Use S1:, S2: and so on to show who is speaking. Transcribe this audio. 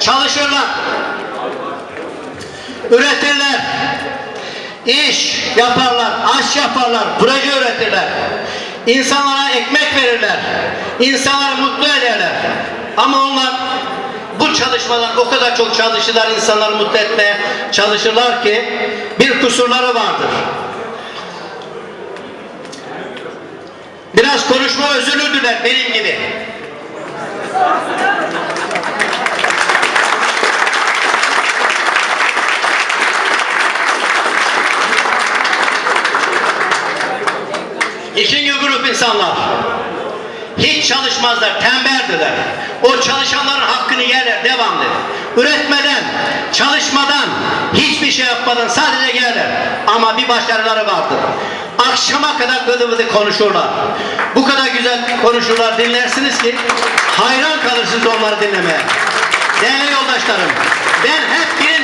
S1: çalışırlar, üretirler, iş yaparlar, aş yaparlar, proje üretirler. İnsanlara ekmek verirler, insanları mutlu ederler. Ama onlar bu çalışmadan o kadar çok çalışırlar, insanları mutlu etmeye çalışırlar ki bir kusurları vardır. Biraz konuşma özürlüdüler benim gibi. İkinci grup insanlar hiç çalışmazlar, tembeldiler. O çalışanların hakkını yerler devamlı. Üretmeden, çalışmadan, hiçbir şey yapmadan sadece gelirler. Ama bir başarıları vardır. Akşama kadar bıdı konuşurlar. Bu kadar güzel konuşurlar, dinlersiniz ki hayran kalırsınız onları dinlemeye. Değerli yoldaşlarım, ben hep bir